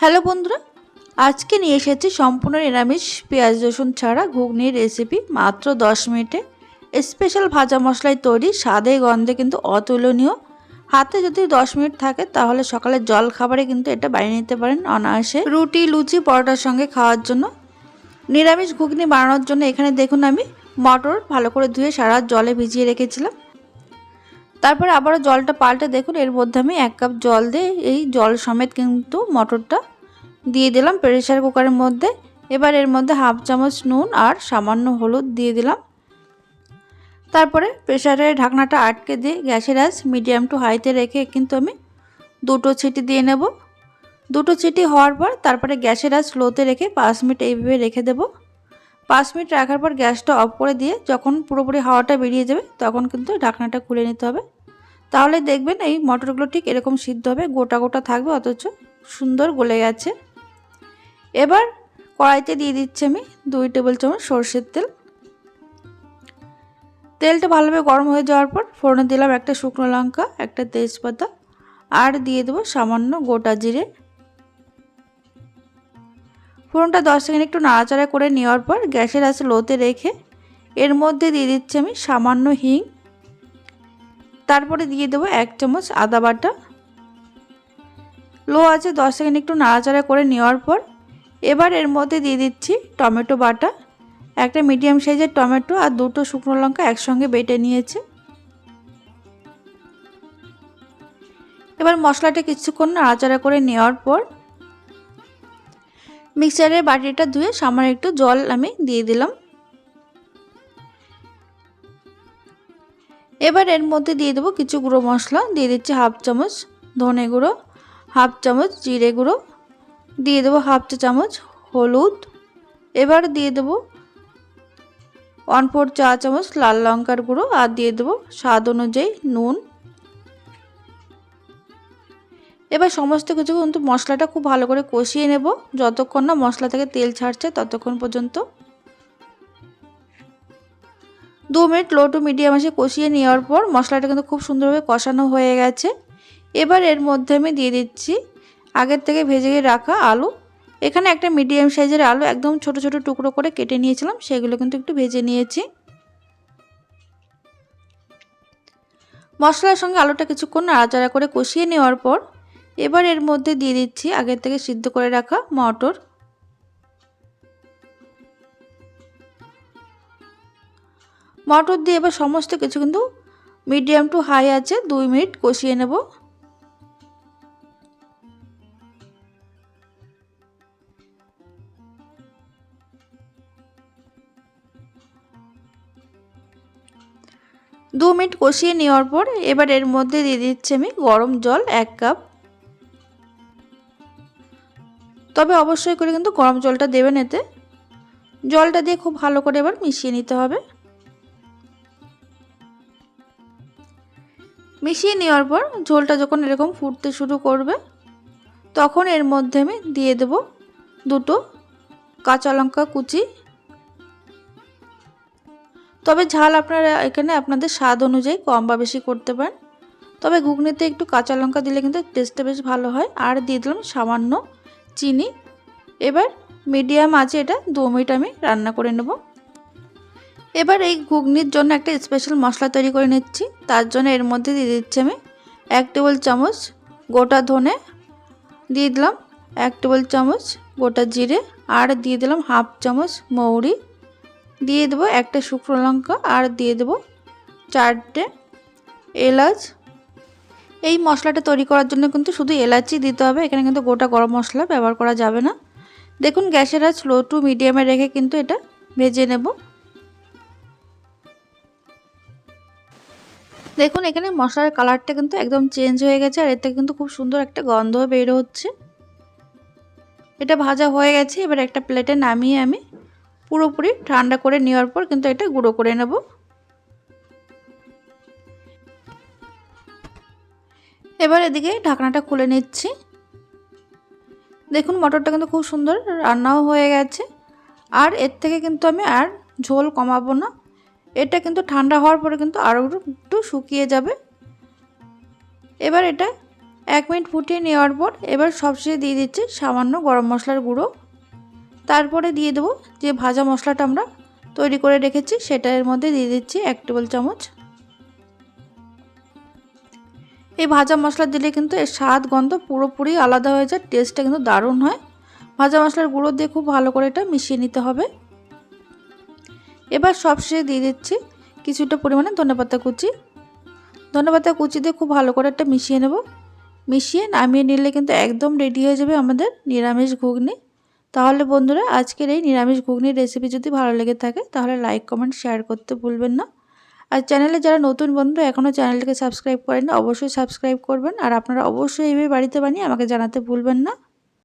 Hello বন্ধুরা, আজকে নিয়ে এসেছি সম্পূর্ণ নিরামিষ পেঁয়াজ, রসুন ছাড়া ঘুগনির রেসিপি মাত্র দশ মিনিটে। স্পেশাল ভাজা মশলায় তৈরি, স্বাদে গন্ধে কিন্তু অতুলনীয়। হাতে যদি দশ মিনিট থাকে, তাহলে সকালে জল খাবারে কিন্তু এটা বানিয়ে নিতে পারেন অনায়াসে। রুটি, লুচি, পরোটার সঙ্গে খাওয়ার জন্য। নিরামিষ ঘুগনি বানানোর জন্য এখানে দেখুন আমি মটর ভালো করে ধুয়ে সারা জলে ভিজিয়ে রেখেছিলাম। তারপরে আবারও জলটা পাল্টে দেখুন, এর মধ্যে আমি এক কাপ জল দিয়ে এই জল সমেত কিন্তু মটরটা দিয়ে দিলাম প্রেশার কুকারের মধ্যে। এবার এর মধ্যে হাফ চামচ নুন আর সামান্য হলুদ দিয়ে দিলাম। তারপরে প্রেশারের ঢাকনাটা আটকে দিয়ে গ্যাসের আঁচ মিডিয়াম টু হাইতে রেখে কিন্তু আমি দুটো ছিটি দিয়ে নেব। দুটো ছিটি হওয়ার পর তারপরে গ্যাসের আঁচ লোতে রেখে পাঁচ মিনিট এইভাবে রেখে দেব। পাঁচ মিনিট রাখার পর গ্যাসটা অফ করে দিয়ে যখন পুরোপুরি হাওয়াটা বেরিয়ে যাবে তখন কিন্তু ঢাকনাটা খুলে নিতে হবে। তাহলে দেখবেন এই মটরগুলো ঠিক এরকম সিদ্ধ হবে, গোটা গোটা থাকবে, অথচ সুন্দর গলে গেছে। এবার কড়াইতে দিয়ে দিচ্ছি আমি দুই টেবিল চামচ সর্ষের তেল। তেলটা ভালোভাবে গরম হয়ে যাওয়ার পর ফোড়নে দিলাম একটা শুকনো লঙ্কা, একটা তেজপাতা, আর দিয়ে দেবো সামান্য গোটা জিরে। ফোড়নটা দশ সেকেন্ড একটু নাড়াচাড়া করে নেওয়ার পর গ্যাসের আছে লোতে রেখে এর মধ্যে দিয়ে দিচ্ছি আমি সামান্য হিং তারপরে দিয়ে দেবো এক চামচ আদা বাটা। লো আছে দশ সেকেন্ড একটু নাড়াচাড়া করে নেওয়ার পর এবার এর মধ্যে দিয়ে দিচ্ছি টমেটো বাটা। একটা মিডিয়াম সাইজের টমেটো আর দুটো শুকনো লঙ্কা একসঙ্গে বেটে নিয়েছে। এবার মশলাটা কিছুক্ষণ নাড়াচাড়া করে নেওয়ার পর মিক্সারের বাটিটা ধুয়ে সামান্য একটু জল আমি দিয়ে দিলাম। এবার এর মধ্যে দিয়ে দেবো কিছু গুঁড়ো মশলা। দিয়ে দিচ্ছি হাফ চামচ ধনে গুঁড়ো, হাফ চামচ জিরে গুঁড়ো, দিয়ে দেবো হাফ চা চামচ হলুদ। এবার দিয়ে দেবো ওয়ান ফোর চা চামচ লাল লঙ্কার গুঁড়ো আর দিয়ে দেবো স্বাদ অনুযায়ী নুন। এবার সমস্ত কিছু কিন্তু মশলাটা খুব ভালো করে কষিয়ে নেব। যতক্ষণ না মশলা থেকে তেল ছাড়ছে ততক্ষণ পর্যন্ত। দু মিনিট লো টু মিডিয়াম আসে কষিয়ে নেওয়ার পর মশলাটা কিন্তু খুব সুন্দরভাবে কষানো হয়ে গেছে। এবার এর মধ্যে আমি দিয়ে দিচ্ছি আগের থেকে ভেজে রাখা আলু। এখানে একটা মিডিয়াম সাইজের আলু একদম ছোট ছোট টুকরো করে কেটে নিয়েছিলাম, সেগুলো কিন্তু একটু ভেজে নিয়েছি। মশলার সঙ্গে আলুটা কিছুক্ষণ নাড়াচাড়া করে কষিয়ে নেওয়ার পর এবার এর মধ্যে দিয়ে দিচ্ছি আগের থেকে সিদ্ধ করে রাখা মটর। মটর দিয়ে এবার সমস্ত কিছু কিন্তু মিডিয়াম টু হাই আছে, দুই মিনিট কষিয়ে নেব। দু মিনিট কষিয়ে নেওয়ার পর এবার এর মধ্যে দিয়ে দিচ্ছি আমি গরম জল এক কাপ। তবে অবশ্যই করে কিন্তু গরম জলটা দেবেন এতে। জলটা দিয়ে খুব ভালো করে এবার মিশিয়ে নিতে হবে। মিশিয়ে নেওয়ার পর ঝোলটা যখন এরকম ফুটতে শুরু করবে, তখন এর মধ্যে আমি দিয়ে দেব দুটো কাঁচা লঙ্কা কুচি। তবে ঝাল আপনারা এখানে আপনাদের স্বাদ অনুযায়ী কম বা বেশি করতে পারেন। তবে ঘুগনিতে একটু কাঁচা লঙ্কা দিলে কিন্তু টেস্টটা বেশ ভালো হয়। আর দিয়ে দিলাম সামান্য চিনি। এবার মিডিয়াম আছে এটা, দু মিনিট আমি রান্না করে নেব। এবার এই ঘুগনির জন্য একটা স্পেশাল মশলা তৈরি করে নিচ্ছি। তার জন্য এর মধ্যে দিয়ে দিচ্ছি আমি এক টেবিল চামচ গোটা ধনে, দিয়ে দিলাম এক টেবিল চামচ গোটা জিরে আর দিয়ে দিলাম হাফ চামচ মৌরি। দিয়ে দেবো একটা শুকনো লঙ্কা আর দিয়ে দেবো চারটে এলাচ। এই মশলাটা তৈরি করার জন্য কিন্তু শুধু এলাচি দিতে হবে, এখানে কিন্তু গোটা গরম মশলা ব্যবহার করা যাবে না। দেখুন গ্যাসের আঁচ লো টু মিডিয়ামে রেখে কিন্তু এটা ভেজে নেব। দেখুন, এখানে মশলার কালারটা কিন্তু একদম চেঞ্জ হয়ে গেছে আর এতে কিন্তু খুব সুন্দর একটা গন্ধ বের হচ্ছে। এটা ভাজা হয়ে গেছে, এবার একটা প্লেটে নামিয়ে আমি পুরোপুরি ঠান্ডা করে নেওয়ার পর কিন্তু এটা গুঁড়ো করে নেব। এবার এদিকে ঢাকনাটা খুলে নিচ্ছি। দেখুন, মটরটা কিন্তু খুব সুন্দর রান্নাও হয়ে গেছে। আর এর থেকে কিন্তু আমি আর ঝোল কমাবো না। এটা কিন্তু ঠান্ডা হওয়ার পরে কিন্তু আরও একটু শুকিয়ে যাবে। এবার এটা এক মিনিট ফুটিয়ে নেওয়ার পর এবার সবশেষে দিয়ে দিচ্ছি সামান্য গরম মশলার গুঁড়ো। তারপরে দিয়ে দেবো যে ভাজা মশলাটা আমরা তৈরি করে রেখেছি সেটা এর মধ্যে দিয়ে দিচ্ছি এক টেবিল চামচ। এই ভাজা মশলা দিলে কিন্তু এর স্বাদ, গন্ধ পুরোপুরি আলাদা হয়ে যায়, টেস্টটা কিন্তু দারুণ হয়। ভাজা মশলার গুঁড়ো দিয়ে খুব ভালো করে এটা মিশিয়ে নিতে হবে। এবার সবশেষে দিয়ে দিচ্ছি কিছুটা পরিমাণে ধনেপাতা কুচি। ধনেপাতা কুচি দিয়ে খুব ভালো করে একটা মিশিয়ে নেব। মিশিয়ে নামিয়ে নিলে কিন্তু একদম রেডি হয়ে যাবে আমাদের নিরামিষ ঘুগনি। তাহলে বন্ধুরা, আজকের এই নিরামিষ ঘুগনির রেসিপি যদি ভালো লেগে থাকে, তাহলে লাইক কমেন্ট শেয়ার করতে ভুলবেন না। আর চ্যানেলে যারা নতুন বন্ধু এখনও চ্যানেলটিকে সাবস্ক্রাইব করেন অবশ্যই সাবস্ক্রাইব করবেন। আর আপনারা অবশ্যই এইভাবে বাড়িতে বানিয়ে আমাকে জানাতে ভুলবেন না।